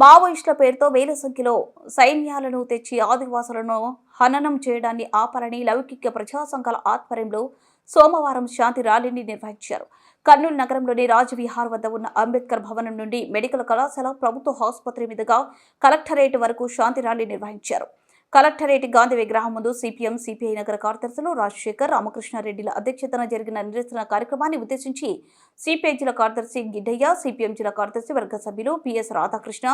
మావోయిస్టుల పేరుతో వేల సంఖ్యలో సైన్యాలను తెచ్చి ఆదివాసులను హననం చేయడాన్ని ఆపాలని లౌకిక ప్రజా సంఘాల ఆధ్వర్యంలో సోమవారం శాంతి ర్యాలీని నిర్వహించారు. కర్నూలు నగరంలోని రాజవిహార్ వద్ద ఉన్న అంబేద్కర్ భవనం నుండి మెడికల్ కళాశాల ప్రభుత్వ ఆసుపత్రి మీదుగా కలెక్టరేట్ వరకు శాంతి ర్యాలీ నిర్వహించారు. కలెక్టరేట్ గాంధీ విగ్రహం ముందు సిపిఎం సిపిఐ నగర కార్యదర్శులు రాజశేఖర్ రామకృష్ణారెడ్డిల అధ్యక్షతన జరిగిన నిరసన కార్యక్రమాన్ని ఉద్దేశించి సిపిఐ జిల్లా కార్యదర్శి గిడ్డయ్య సిపిఎం జిల్లా కార్యదర్శి వర్గ సభ్యులు పిఎస్ రాధాకృష్ణ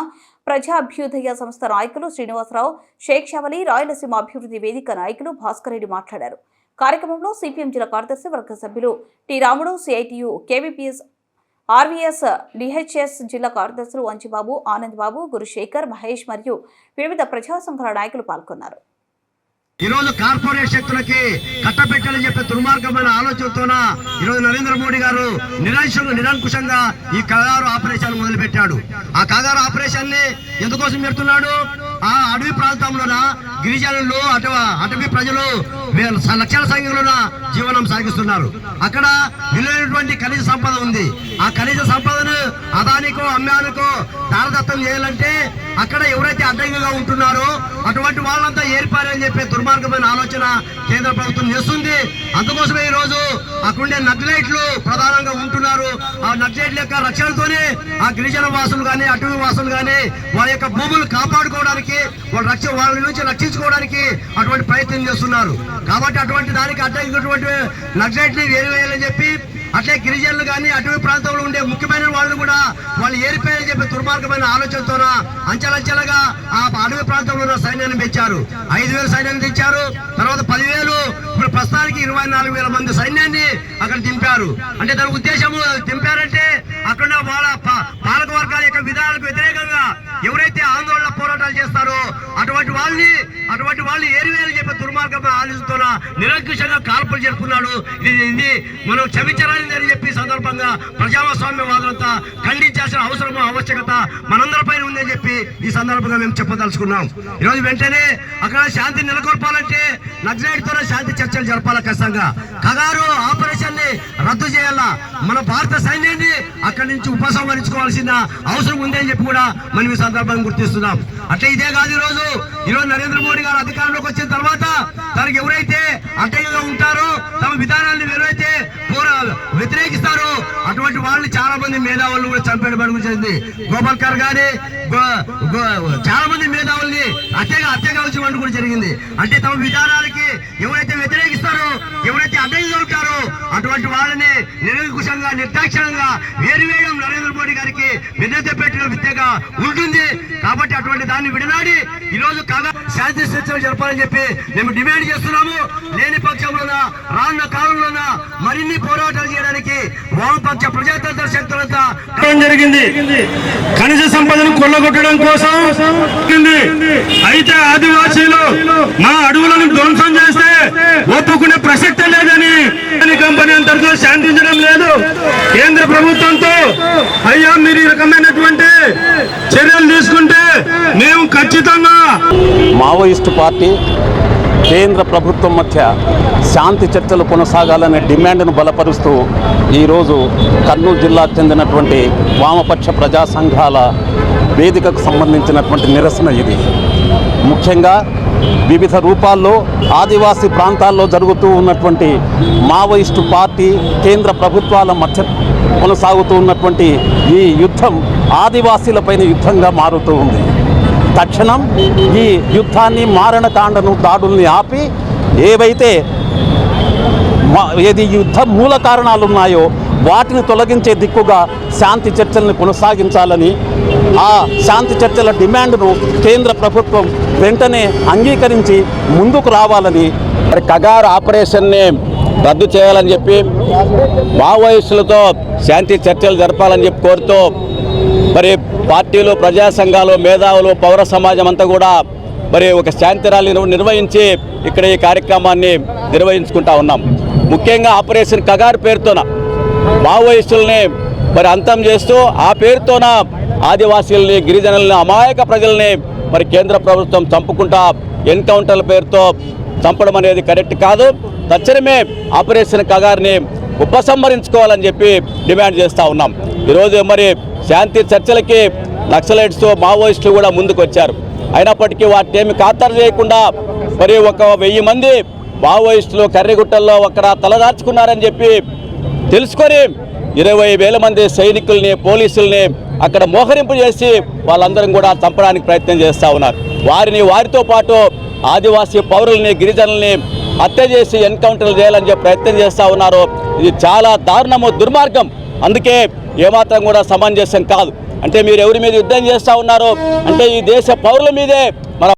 ప్రజా అభ్యుదయ సంస్థ నాయకులు శ్రీనివాసరావు షేక్ రాయలసీమ అభివృద్ధి వేదిక నాయకులు భాస్కర్ రెడ్డి మాట్లాడారు. కార్యక్రమంలో సిపిఎం జిల్లా కార్యదర్శి వర్గ సభ్యులు టి రాముడు సిఐటియు కేవీపీఎస్ ఆర్వీఎస్ డిహెచ్ఎస్ జిల్లా కార్యదర్శులు వంచిబాబు ఆనంద్ బాబు గురుశేఖర్ మహేష్ మరియు వివిధ ప్రజా సంఘాల నాయకులు పాల్గొన్నారు. ఈరోజు కార్పొరేట్ శక్తులకి కట్టబెట్టాలని చెప్పే దుర్మార్గమైన ఆలోచనతోన ఈరోజు నరేంద్ర మోడీ గారు నిరాశ నిరంకుశంగా ఈ కగారు ఆపరేషన్ మొదలుపెట్టాడు. ఆ కగారు ఆపరేషన్ని ఎందుకోసం పెడుతున్నాడు ఆ అడవి ప్రాంతంలోన? గిరిజనులు అటు అటవీ ప్రజలు లక్షల సంఖ్యలో జీవనం సాగిస్తున్నారు. అక్కడ విలువైనటువంటి ఖనిజ సంపద ఉంది. ఆ ఖనిజ సంపదను అదానికో అమ్మానికో దారదత్తం చేయాలంటే అక్కడ ఎవరైతే అడ్డంగా ఉంటున్నారో అటువంటి వాళ్ళంతా ఏర్పారని చెప్పే దుర్మార్గమైన ఆలోచన కేంద్ర ప్రభుత్వం చేస్తుంది. అందుకోసమే ఈ రోజు అక్కడుండే నగ్లైట్లు ప్రధానంగా ఉంటున్నారు. ఆ నగ్లైట్ల యొక్క రక్షణతోనే ఆ గిరిజన వాసులు కానీ అటవీ వాసులు కానీ వారి యొక్క భూములు కాపాడుకోవడానికి వాళ్ళ రక్ష వాళ్ళ నుంచి రక్షించుకోవడానికి అటువంటి ప్రయత్నం చేస్తున్నారు. కాబట్టి అటువంటి దానికి అడ్డంకినటువంటి వేరు వేయాలని చెప్పి అట్లే గిరిజనులు కానీ అటవీ ప్రాంతంలో ఉండే ముఖ్యమైన వాళ్ళు కూడా వాళ్ళు ఏరిపోయారని చెప్పి దుర్మార్గమైన ఆలోచనతోన అంచెలంచెలుగా ఆ అడవి ప్రాంతంలో ఉన్న సైన్యాన్ని పెంచారు. ఐదు వేల సైన్యాన్ని తెచ్చారు. తర్వాత పదివేలు ఇప్పుడు ప్రస్తుతానికి ఇరవై నాలుగు వేల మంది సైన్యాన్ని అక్కడ దింపారు. అంటే దాని ఉద్దేశము దింపారంటే అక్కడ వాళ్ళ పాలక వర్గాల యొక్క విధానాలకు వ్యతిరేకంగా ఎవరైతే ఆందోళన పోరాటాలు చేస్తారో అటువంటి వాళ్ళని అటువంటి వాళ్ళు ఏరివేయాలని చెప్పి దుర్మార్గం ఆలోచిస్తున్న నిరంకుశంగా కాల్పులు జరుపుకున్నాడు ఇది ఇది మనం క్షమించాలని అని చెప్పి సందర్భంగా ప్రజాస్వామ్యవాదులంతా ఖండించాల్సిన అవసరం ఆవశ్యకత మనందరిపైన ఉందని చెప్పి ఈ సందర్భంగా మేము చెప్పదలుచుకున్నాం. ఈరోజు వెంటనే అక్కడ శాంతి నెలకొల్పాలంటే నక్సలైట్ శాంతి చర్చలు జరపాలి ఖచ్చితంగా. కగారు ఆపరేషన్ని రద్దు చేయాలా? మన భారత సైన్యాన్ని అక్కడి నుంచి ఉపసంహరించుకోవాల్సిన అవసరం ఉంది అని చెప్పి కూడా మనం ఈ సందర్భంగా గుర్తిస్తున్నాం అట్లా ఇదే కాదు ఈరోజు రోజు ఈరోజు నరేంద్ర మోడీ గారు అధికారంలోకి వచ్చిన తర్వాత తనకి ఎవరైతే అడ్డగా ఉంటారో తమ విధానాన్ని ఎవరైతే వ్యతిరేకిస్తారో అటువంటి వాళ్ళని చాలా మంది మేధావులు కూడా చంపేయడం జరిగింది గోపాల్కర్ గారి గో- గో- చాలా మంది మేధావుల్ని హత్యగా హత్యగా వచ్చినట్టు కూడా జరిగింది అంటే తమ విధానాలకి ఎవరైతే వ్యతిరేకిస్తారో ఎవరైతే అడ్డంగా ఉంటారో అటువంటి వాళ్ళని నిరంకుశంగా నిర్దాక్షిణంగా వేరువేయడం నరేంద్ర మోడీ గారికి విన్నత పెట్టిన విద్యగా ఉంటుంది. కాబట్టి అటువంటి దాన్ని విడనాడి ఈ రోజు కాగా శాంతి చర్చలు జరపాలని చెప్పి మేము డిమాండ్ చేస్తున్నాము. లేని పక్షంలోన రాన్న కాలంలోన మరిన్ని పోరాటాలు చేయడానికి వామపక్ష ప్రజాతంత్ర శక్తులంతా జరిగింది. ఖనిజ సంపదను కొల్లగొట్టడం కోసం అయితే ఆదివాసీలు మా అడవులను ధ్వంసం ఈ శాంతించడం లేదు. కేంద్ర ప్రభుత్వంతో అయ్యా మీరు ఈ రకమైనటువంటి చర్యలు తీసుకుంటే మేము ఖచ్చితంగా మావోయిస్టు పార్టీ కేంద్ర ప్రభుత్వం మధ్య శాంతి చర్చలు కొనసాగాలనే డిమాండ్ను బలపరుస్తూ ఈరోజు కర్నూలు జిల్లాకు చెందినటువంటి వామపక్ష ప్రజా సంఘాల వేదికకు సంబంధించినటువంటి నిరసన ఇది. ముఖ్యంగా వివిధ రూపాల్లో ఆదివాసీ ప్రాంతాల్లో జరుగుతూ ఉన్నటువంటి మావోయిస్టు పార్టీ కేంద్ర ప్రభుత్వాల మధ్య కొనసాగుతూ ఉన్నటువంటి ఈ యుద్ధం ఆదివాసీలపైన యుద్ధంగా మారుతూ ఉంది. తక్షణం ఈ యుద్ధాన్ని మారణకాండను దాడుల్ని ఆపి ఏవైతే మా- ఏది యుద్ధ మూల కారణాలు ఉన్నాయో వాటిని తొలగించే దిక్కుగా శాంతి చర్చల్ని కొనసాగించాలని ఆ శాంతి చర్చల డిమాండ్ను కేంద్ర ప్రభుత్వం వెంటనే అంగీకరించి ముందుకు రావాలని మరి కగారు ఆపరేషన్ని రద్దు చేయాలని చెప్పి మావోయిస్టులతో శాంతి చర్చలు జరపాలని చెప్పి కోరుతూ మరి పార్టీలు ప్రజా సంఘాలు మేధావులు పౌర సమాజం అంతా కూడా మరి ఒక శాంతి ర్యాలీని నిర్వహించి ఇక్కడ ఈ కార్యక్రమాన్ని నిర్వహించుకుంటా ఉన్నాం. ముఖ్యంగా ఆపరేషన్ కగారు పేరుతోన మావోయిస్టుల్ని మరి అంతం చేస్తూ ఆ పేరుతోన ఆదివాసీల్ని గిరిజనుల్ని అమాయక ప్రజల్ని మరి కేంద్ర ప్రభుత్వం చంపుకుంటా ఎన్కౌంటర్ల పేరుతో చంపడం అనేది కరెక్ట్ కాదు. తక్షణమే ఆపరేషన్ కగారిని ఉపసంహరించుకోవాలని చెప్పి డిమాండ్ చేస్తూ ఉన్నాం. ఈరోజు మరి శాంతి చర్చలకి నక్సలైట్స్ మావోయిస్టులు కూడా ముందుకు వచ్చారు అయినప్పటికీ వాటిని ఏమి ఖాతరు చేయకుండా మరి ఒక వెయ్యి మంది మావోయిస్టులు కర్రిగుట్టల్లో అక్కడ తలదార్చుకున్నారని చెప్పి తెలుసుకొని ఇరవై వేల మంది సైనికుల్ని పోలీసుల్ని అక్కడ మోహరింపు చేసి వాళ్ళందరం కూడా చంపడానికి ప్రయత్నం చేస్తూ ఉన్నారు. వారిని వారితో పాటు ఆదివాసీ పౌరుల్ని గిరిజనుల్ని హత్య చేసి ఎన్కౌంటర్లు చేయాలని చెప్పి ప్రయత్నం చేస్తూ ఉన్నారు. ఇది చాలా దారుణము దుర్మార్గం. అందుకే ఏమాత్రం కూడా సమంజసం కాదు. అంటే మీరు ఎవరి మీద యుద్ధం చేస్తూ ఉన్నారు? అంటే ఈ దేశ పౌరుల మీదే